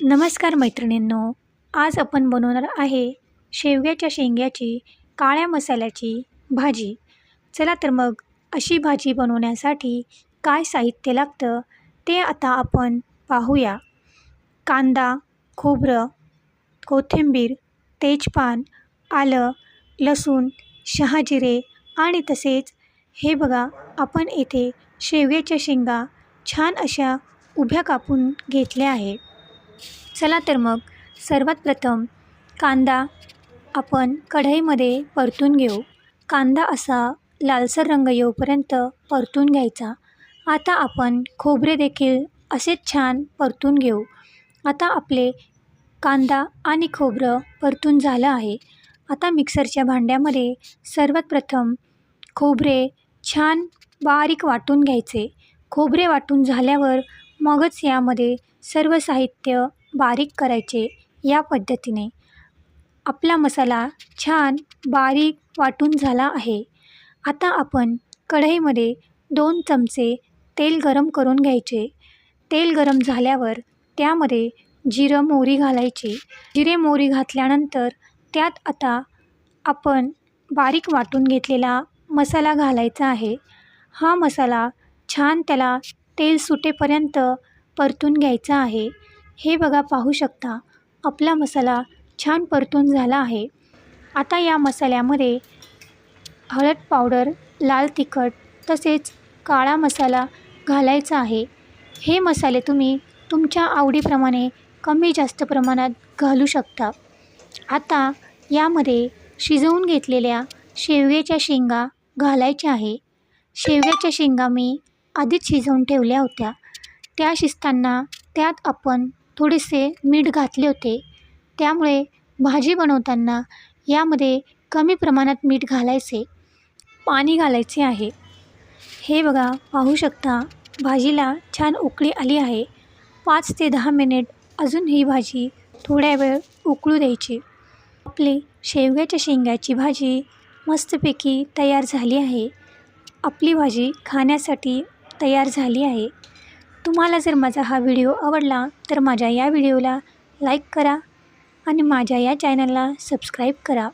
नमस्कार मैत्रिणींनो आज आपण बनवणार आहे शेवग्याच्या शेंग्याची काळ्या मसाल्याची भाजी. चला तर मग अशी भाजी बनवण्यासाठी काय साहित्य लागतं ते आता आपण पाहूया. कांदा खोबरं कोथिंबीर तेजपान आलं लसूण शहाजिरे आणि तसेच हे बघा आपण येथे शेवग्याच्या शेंगा छान अशा उभ्या कापून घेतल्या आहे चला तर मग सर्वात प्रथम कांदा आपण कढईमध्ये परतून घेऊ. कांदा असा लालसर रंग येऊपर्यंत परतून घ्यायचा. आता आपण खोबरे देखील असेच छान परतून घेऊ. आता आपले कांदा आणि खोबरं परतून झालं आहे. आता मिक्सरच्या भांड्यामध्ये सर्वात प्रथम खोबरे छान बारीक वाटून घ्यायचे. खोबरे वाटून झाल्यावर मगच यामध्ये सर्व साहित्य बारीक करायचे या पद्धतीने. आपला मसाला छान बारीक वाटून झाला आहे. आता आपण कढईमध्ये दोन चमचे तेल गरम करून घ्यायचे. तेल गरम झाल्यावर त्यामध्ये जिरं मोहरी घालायची. जिरे मोहरी घातल्यानंतर त्यात आता आपण बारीक वाटून घेतलेला मसाला घालायचा आहे. हा मसाला छान त्याला तेल सुटेपर्यंत परतून घ्यायचं आहे. हे बघा पाहू शकता आपला मसाला छान परतून झाला आहे. आता या मसाल्यामध्ये हळद पावडर लाल तिखट तसेच काळा मसाला घालायचा आहे. हे मसाले तुम्ही तुमच्या आवडीप्रमाणे कमी जास्त प्रमाणात घालू शकता. आता यामध्ये शिजवून घेतलेल्या शेवग्याच्या शेंगा घालायच्या आहे. शेवग्याच्या शेंगा मी आधीच शिजवून ठेवल्या होत्या. त्या शिजताना त्यात आपण थोडेसे मीठ घातले होते. त्यामुळे भाजी बनवताना यामध्ये कमी प्रमाणात मीठ घालायचे. पाणी घालायचे आहे. हे बघा पाहू शकता भाजीला छान उकळी आली आहे. पाच ते दहा मिनिट अजून ही भाजी थोड्या वेळ उकळू द्यायची. आपली शेवग्याच्या शेंगाची भाजी मस्तपैकी तयार झाली आहे. आपली भाजी खाण्यासाठी तयार झाली आहे. तुम्हाला जर माझा हा व्हिडिओ आवडला तर माझ्या या व्हिडिओला लाईक करा आणि माझ्या या चॅनलला सबस्क्राईब करा.